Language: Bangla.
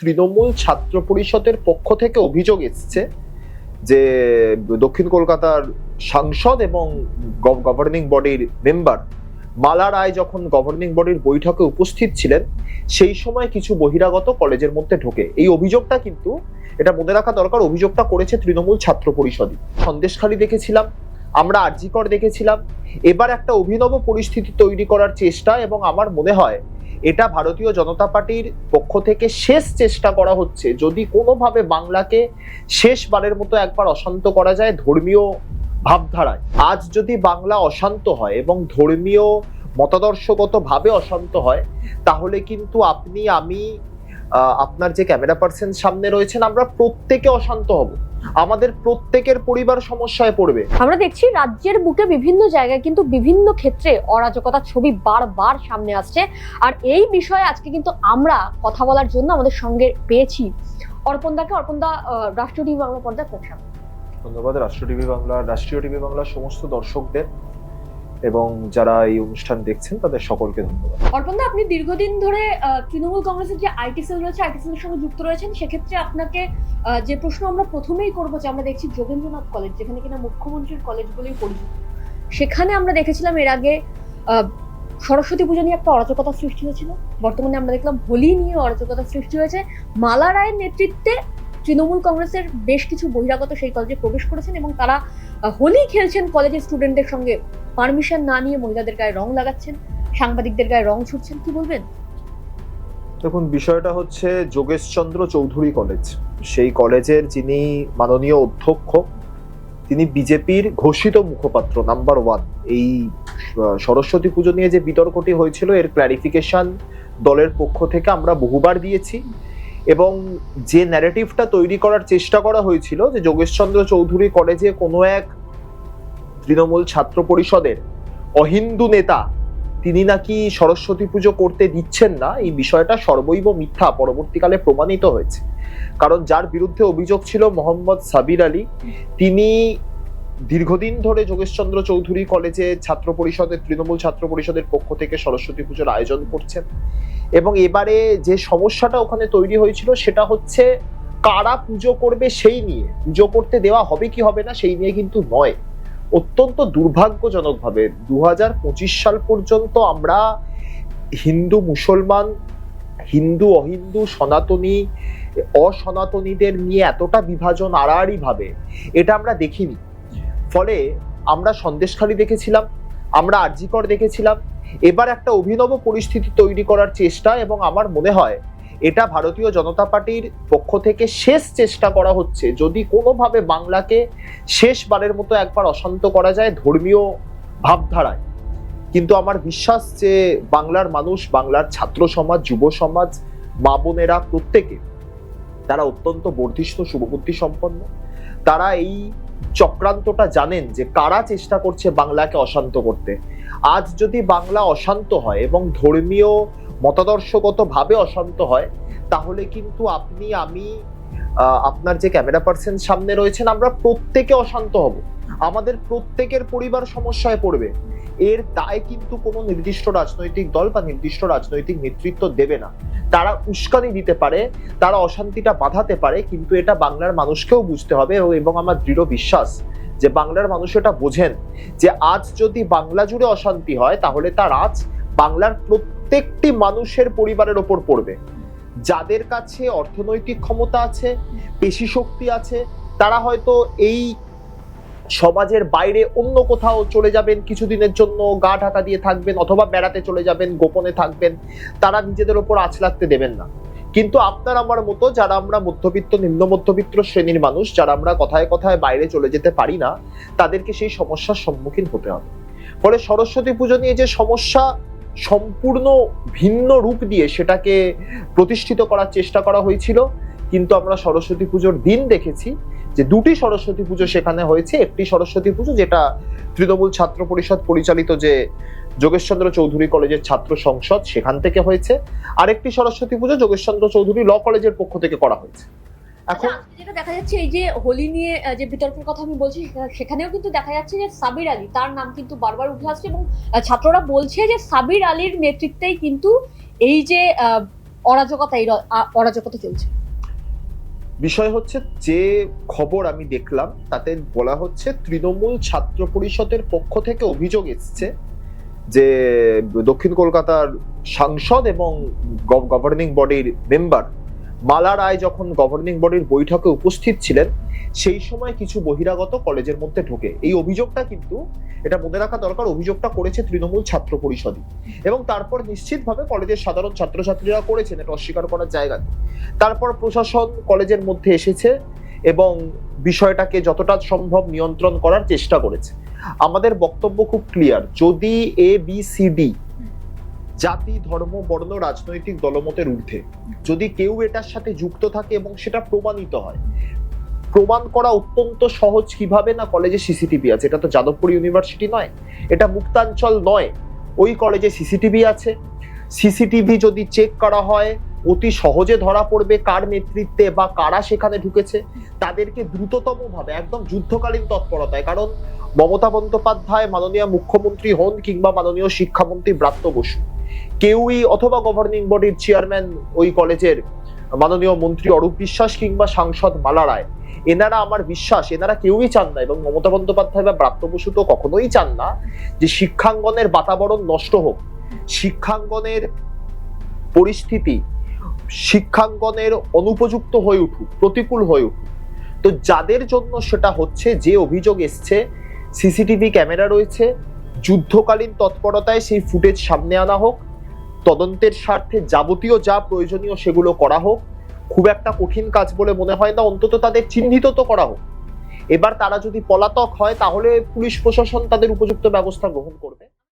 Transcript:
তৃণমূল ছাত্র পরিষদের পক্ষ থেকে অভিযোগ এসছে যে দক্ষিণ কলকাতার সাংসদ এবং গভর্নিং বডির মেম্বার মালা রায় যখন গভর্নিং বডির বৈঠকে উপস্থিত ছিলেন, সেই সময় কিছু বহিরাগত কলেজের মধ্যে ঢোকে। এই অভিযোগটা কিন্তু, এটা মনে রাখা দরকার, অভিযোগটা করেছে তৃণমূল ছাত্র পরিষদই। সন্দেশখালী দেখেছিলাম, আমরা আরজিকর দেখেছিলাম। এবার একটা অভিনব পরিস্থিতি তৈরি করার চেষ্টা এবং আমার মনে হয় এটা ভারতীয় জনতা পার্টির পক্ষ থেকে শেষ চেষ্টা করা হচ্ছে। যদি কোনোভাবে বাংলাকে শেষবারের মতো একবার অশান্ত করা যায় ধর্মীয় ভাবধারায়, আজ যদি বাংলা অশান্ত হয় এবং ধর্মীয় মতাদর্শগত ভাবে অশান্ত হয়, তাহলে কিন্তু আপনি, আমি আপনার যে ক্যামেরা পার্সন সামনে রয়েছেন, আমরা প্রত্যেকে অশান্ত হব। আমাদের প্রত্যেকের পরিবার সমস্যায় পড়বে। আমরা দেখছি রাজ্যের বুকে বিভিন্ন জায়গায় কিন্তু বিভিন্ন ক্ষেত্রে অরাজকতা ছবি বারবার সামনে আসছে। আর এই বিষয়ে আজকে কিন্তু আমরা কথা বলার জন্য আমাদের সঙ্গে পেয়েছি অর্পণদাকে। অর্পণদা রাষ্ট্রীয় টিভি বাংলা পর্দা ধন্যবাদ রাষ্ট্র টিভি বাংলা রাষ্ট্রীয় টিভি বাংলার সমস্ত দর্শকদের। এবং যারা এই অনুষ্ঠান দেখছেন, তাদের সকলকে ধন্যবাদ। অর্পণদা আপনি দীর্ঘদিন ধরে তৃণমূল কংগ্রেসের যে আইটি সেল রয়েছে আইটি সেলের সঙ্গে যুক্ত রয়েছেন, সেক্ষেত্রে আপনাকে যে প্রশ্ন আমরা প্রথমেই করব, যে আমরা দেখছি যোগেন্দ্রনাথ কলেজ, যেখানে কিনা মুখ্যমন্ত্রীর কলেজ বলেই পরিচিত, সেখানে আমরা দেখেছিলাম এর আগে সরস্বতী পুজো নিয়ে একটা অরাজকতা সৃষ্টি হয়েছিল। বর্তমানে আমরা দেখলাম হোলি নিয়ে অরাজকতা সৃষ্টি হয়েছে। মালা রায়ের নেতৃত্বে তৃণমূল কংগ্রেসের বেশ কিছু বহিরাগত সেই কলেজে প্রবেশ করেছেন এবং তারা হোলি খেলছেন কলেজের স্টুডেন্টদের সঙ্গে। পারমিশন না নিয়ে মহিলাদের গায়ে রং লাগাচ্ছেন, সাংবাদিকদের গায়ে রং ছুটছেন কি বলবেন? দেখুন, বিষয়টা হচ্ছে যোগেশচন্দ্র চৌধুরী কলেজ। সেই কলেজের যিনি মাননীয় অধ্যক্ষ, তিনি বিজেপির ঘোষিত মুখপাত্র, নাম্বার ওয়ান। এই সরস্বতী পুজো নিয়ে যে বিতর্কটি হয়েছিল, এর ক্ল্যারিফিকেশন দলের পক্ষ থেকে আমরা বহুবার দিয়েছি। এবং যে ন্যারেটিভটা তৈরি করার চেষ্টা করা হয়েছিল, যে যোগেশচন্দ্র চৌধুরী কলেজে কোনো এক তৃণমূল ছাত্র পরিষদের অহিন্দু নেতা, তিনি নাকি সরস্বতী পুজো করতে দিচ্ছেন না? এই বিষয়টা সর্বৈব মিথ্যা, পরবর্তীকালে প্রমাণিত হয়েছে। কারণ যার বিরুদ্ধে অভিযোগ ছিল মোহাম্মদ সাবির আলী, তিনি দীর্ঘদিন ধরে যোগেশচন্দ্র চৌধুরী কলেজে ছাত্র পরিষদের, তৃণমূল ছাত্র পরিষদের পক্ষ থেকে সরস্বতী পুজোর আয়োজন করছেন। এবং এবারে যে সমস্যাটা ওখানে তৈরি হয়েছিল, সেটা হচ্ছে কারা পুজো করবে সেই নিয়ে। পুজো করতে দেওয়া হবে কি হবে না, সেই নিয়ে কিন্তু নয়। অত্যন্ত দুর্ভাগ্যজনকভাবে দু হাজার পঁচিশ সাল পর্যন্ত আমরা হিন্দু মুসলমান, হিন্দু অহিন্দু, সনাতনী, অসনাতনীদের নিয়ে এতটা বিভাজন আড়াআড়ি ভাবে এটা আমরা দেখিনি। ফলে আমরা সন্দেশখালী দেখেছিলাম, আমরা আরজিকর দেখেছিলাম। এবার একটা অভিনব পরিস্থিতি তৈরি করার চেষ্টা এবং আমার মনে হয় এটা ভারতীয় জনতা পার্টির পক্ষ থেকে শেষ চেষ্টা করা হচ্ছে। যদি কোনোভাবে বাংলাকে শেষবারের মতো একবার অশান্ত করা যায় ধর্মীয় ভাবধারায়। কিন্তু আমার বিশ্বাস যে বাংলার মানুষ, বাংলার ছাত্র সমাজ, যুব সমাজ, মা বোনেরা প্রত্যেকে, তারা অত্যন্ত বর্ধিষ্ণু শুভবুদ্ধি সম্পন্ন, তারা এই চক্রান্তটা জানেন যে কারা চেষ্টা করছে বাংলাকে অশান্ত করতে। আজ যদি বাংলা অশান্ত হয় এবং ধর্মীয় মতাদর্শগত ভাবে অশান্ত হয়, তাহলে কিন্তু আপনি, আমি আপনার যে ক্যামেরা পার্সন সামনে রয়েছেন, আমরা প্রত্যেকে অশান্ত হব। আমাদের প্রত্যেকের পরিবার সমস্যায় পড়বে। এর দায় কিন্তু কোনো নির্দিষ্ট রাজনৈতিক দল বা নির্দিষ্ট রাজনৈতিক নেতৃত্ব দেবে না। তারা উস্কানি দিতে পারে, তারা অশান্তিটা বাঁধাতে পারে, কিন্তু এটা বাংলার মানুষকেও বুঝতে হবে এবং আমার দৃঢ় বিশ্বাস যে বাংলার মানুষ এটা বোঝেন যে আজ যদি বাংলা জুড়ে অশান্তি হয়, তাহলে তার আজ বাংলার প্রত্যেকটি মানুষের পরিবারের ওপর পড়বে। যাদের কাছে অর্থনৈতিক ক্ষমতা আছে, পেশি শক্তি আছে, তারা হয়তো এই সমাজের বাইরে অন্য কোথাও চলে যাবেন কিছুদিনের জন্য, গা ঢাকা দিয়ে থাকবেন অথবা বেড়াতে চলে যাবেন, গোপনে থাকবেন, তারা নিজেদের ওপর আঁচ লাগতে দেবেন না। কিন্তু আপনার আমার মতো যারা আমরা মধ্যবিত্ত, নিম্ন মধ্যবিত্ত শ্রেণির মানুষ, যারা আমরা কথায় কথায় বাইরে চলে যেতে পারি না, তাদেরকে সেই সমস্যার সম্মুখীন হতে হবে। ফলে সরস্বতী পুজো নিয়ে যে সমস্যা সম্পূর্ণ ভিন্ন রূপ দিয়ে সেটাকে প্রতিষ্ঠিত করার চেষ্টা করা হয়েছিল। কিন্তু আমরা সরস্বতী পুজোর দিন দেখেছি যে দুটি সরস্বতী পুজো সেখানে হয়েছে। একটি সরস্বতী পুজো যেটা তৃণমূল ছাত্র পরিষদ পরিচালিত যে যোগেশচন্দ্র চৌধুরী কলেজের ছাত্র সংসদ সেখান থেকে হয়েছে। আরেকটি সরস্বতী পুজো যোগেশচন্দ্র চৌধুরী ল কলেজের পক্ষ থেকে করা হয়েছে। এখন যেটা দেখা যাচ্ছে এই যে হোলি নিয়ে যে বিতর্কের কথা আমি বলছি সেখানেও কিন্তু দেখা যাচ্ছে যে সাবির আলী তার নাম কিন্তু বারবার উঠে আসছে এবং ছাত্ররা বলছে যে সাবির আলীর নেতৃত্বেই কিন্তু এই যে অরাজকতা এই অরাজকতা চলছে। বিষয় হচ্ছে যে খবর আমি দেখলাম তাতে বলা হচ্ছে তৃণমূল ছাত্র পরিষদের পক্ষ থেকে অভিযোগ এসছে যে দক্ষিণ কলকাতার সাংসদ এবং গভর্নিং বডির মেম্বার মালা রায় যখন গভর্নিং বডির বৈঠকে উপস্থিত ছিলেন, সেই সময় কিছু বহিরাগত কলেজের মধ্যে ঢোকে। এই অভিযোগটা কিন্তু, এটা মনে রাখা দরকার, অভিযোগটা করেছে তৃণমূল ছাত্র পরিষদই। এবং তারপর নিশ্চিতভাবে কলেজের সাধারণ ছাত্রছাত্রীরা করেছেন, এটা অস্বীকার করার জায়গা। তারপর প্রশাসন কলেজের মধ্যে এসেছে এবং বিষয়টাকে যতটা সম্ভব নিয়ন্ত্রণ করার চেষ্টা করেছে। আমাদের বক্তব্য খুব ক্লিয়ার যদি এ বি সি ডি জাতি, ধর্ম, বর্ণ, রাজনৈতিক দলমতের ঊর্ধ্বে। যদি কেউ এটার সাথে যুক্ত থাকে এবং সেটা প্রমাণিত হয়, প্রমাণ করা অত্যন্ত সহজ কীভাবে না কলেজে সিসিটিভি আছে? এটা তো যাদবপুর ইউনিভার্সিটি নয়, এটা মুক্তাঞ্চল নয়, ওই কলেজে সিসিটিভি আছে। সিসিটিভি যদি চেক করা হয়, অতি সহজে ধরা পড়বে কার নেতৃত্বে বা কারা সেখানে ঢুকেছে। তাদেরকে দ্রুততম ভাবে একদম যুদ্ধকালীন তৎপরতায়, কারণ মমতা বন্দ্যোপাধ্যায়, মাননীয় মুখ্যমন্ত্রী হন কিংবা মাননীয় শিক্ষামন্ত্রী ব্রাত্য বসু কেউই অথবা গভর্নিং বডির চেয়ারম্যান ওই কলেজের মাননীয় মন্ত্রী অরূপ বিশ্বাস কিংবা সাংসদ মালা রায়, এনারা আমার বিশ্বাস, এনারা কেউই চান না এবং মমতা বন্দ্যোপাধ্যায় বা ব্রাত্য তো কখনোই চান না যে শিক্ষাঙ্গনের বাতাবরণ নষ্ট হোক। শিক্ষাঙ্গনের পরিস্থিতি শিক্ষাঙ্গনের অনুপযুক্ত হয়ে উঠুক, প্রতিকূল হয়ে উঠুক। তো যাদের জন্য সেটা হচ্ছে, যে অভিযোগ এসছে, সিসিটিভি ক্যামেরা রয়েছে যুদ্ধকালীন তৎপরতায় সেই ফুটেজ সামনে আনা হোক, তদন্তের স্বার্থে যাবতীয় যা প্রয়োজনীয় সেগুলো করা হোক, খুব একটা কঠিন কাজ বলে মনে হয় না, অন্তত তাদের চিহ্নিত তো করা হোক। এবার তারা যদি পলাতক হয়, তাহলে পুলিশ প্রশাসন তাদের উপযুক্ত ব্যবস্থা গ্রহণ করবে।